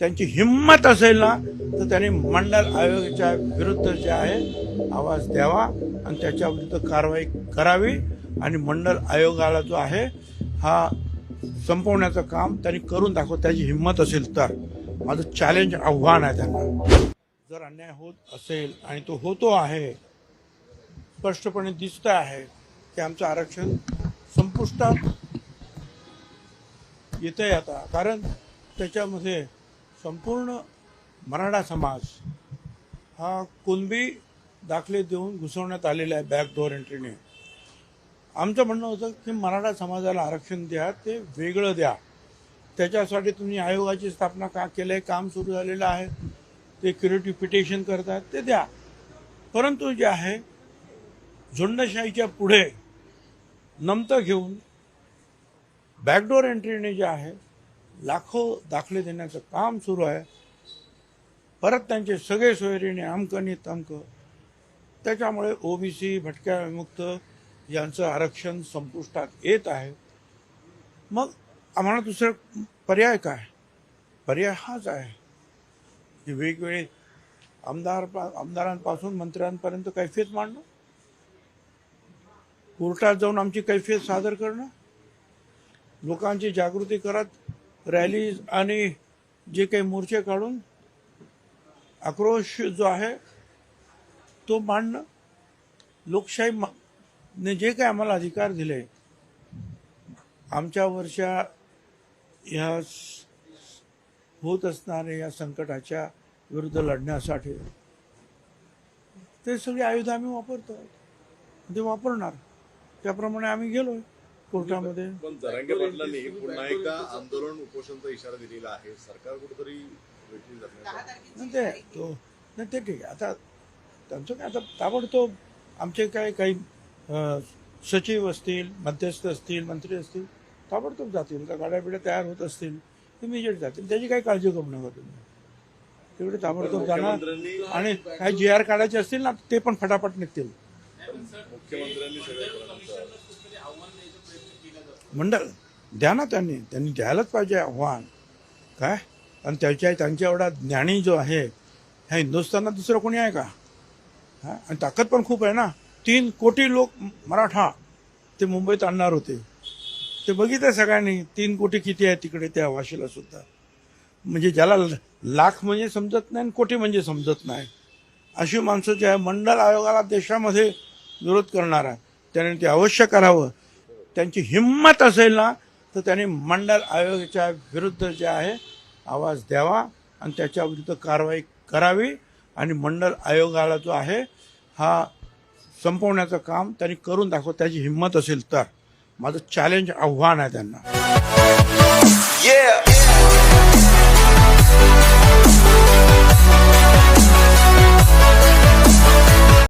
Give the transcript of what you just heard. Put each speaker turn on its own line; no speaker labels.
त्यांची हिंमत असेल ना तर त्यांनी मंडल आयोगाच्या विरुद्ध जे आहे आवाज द्यावा आणि त्याच्या विरुद्ध कारवाई करावी. आणि मंडल आयोगाला जो आहे हा संपवण्याचं काम त्यांनी करून दाखव त्याची हिंमत असेल तर. माझं चॅलेंज आव्हान आहे त्यांना. जर अन्याय होत असेल आणि तो होतो आहे स्पष्टपणे दिसत आहे की आमचं आरक्षण संपुष्टात येत आहे आता. कारण त्याच्यामध्ये संपूर्ण मराठा समाज हा कुणबी दाखले देऊन घुसवण्यात आलेला आहे बॅकडोअर एंट्रीने. आमचं म्हणणं होतं की मराठा समाजाला आरक्षण द्या ते वेगळं द्या. त्याच्यासाठी तुम्ही आयोगाची स्थापना का केलं आहे काम सुरू झालेलं आहे ते क्युरेटिव्ह पिटिशन करतात ते द्या. परंतु जे आहे झुंडशाहीच्या पुढे नमतं घेऊन बॅकडोअर एंट्रीने जे आहे लाखो दाखले देण्याचं काम सुरू आहे. परत त्यांचे सगळे सोयरीने आमकनी तमक. त्याच्यामुळे ओबीसी भटक्या विमुक्त यांचं आरक्षण संपुष्टात येत आहे. मग आम्हाला दुसरं पर्याय काय? पर्याय हाच आहे. की वेगवेगळे आमदार आमदारांपासून मंत्र्यांपर्यंत कैफियत मांडणं. कोर्टात जाऊन आमची कैफियत सादर करणं. लोकांची जागृती करत रॅलीज आणि जे काही मोर्चे काढून आक्रोश जो आहे तो मांडणं लोकशाही ने जे काही आम्हाला अधिकार दिले आमच्यावरच्या ह्या होत असणाऱ्या या संकटाच्या विरुद्ध लढण्यासाठी ते सगळी आयुध आम्ही वापरतो ते वापरणार. त्याप्रमाणे आम्ही गेलोय. कोर्टामध्ये.
पण जरांगे पाटलांनी पुन्हा एकदा आंदोलन उपोषणचा इशारा दिलेला आहे. सरकार कुठेतरी
नाही. ते तो नाही ते ठीक आहे. आता त्यांचं काय आता ताबडतोब आमचे काय काही सचिव असतील मध्यस्थ असतील मंत्री असतील ताबडतोब जातील. का गाड्या बिड्या तयार होत असतील इमिजिएट जातील. त्याची काही काळजी करू नका तुम्ही. तेवढे ताबडतोब जाणार. आणि काही जी आर काढायचे असतील ना ते पण फटाफट निघतील.
मुख्यमंत्र्यांनी
मंडळ द्या ना त्यांनी. त्यांनी द्यायलाच पाहिजे आव्हान. काय? आणि त्याच्या त्यांच्या एवढा ज्ञानी जो आहे ह्या हिंदुस्थानात दुसरं कोणी आहे का? हा? आणि ताकद पण खूप आहे ना. तीन कोटी लोक मराठा ते मुंबईत आणणार होते. ते बघितलं सगळ्यांनी तीन कोटी किती आहे तिकडे त्या वाशीला सुद्धा. म्हणजे ज्याला लाख म्हणजे समजत नाही आणि कोटी म्हणजे समजत नाही. अशी माणसं जे आहे मंडल आयोगाला देशामध्ये विरोध करणार आहे. त्याने ते अवश्य करावं. त्यांची हिंमत असेल ना तर त्यांनी मंडल आयोगाच्या विरुद्ध जे आहे आवाज द्यावा आणि त्याच्या विरुद्ध कारवाई करावी. आणि मंडल आयोगाला जो आहे हा संपवण्याचं काम त्यांनी करून दाखव त्याची हिंमत असेल तर. माझं चॅलेंज आव्हान आहे त्यांना.
Yeah.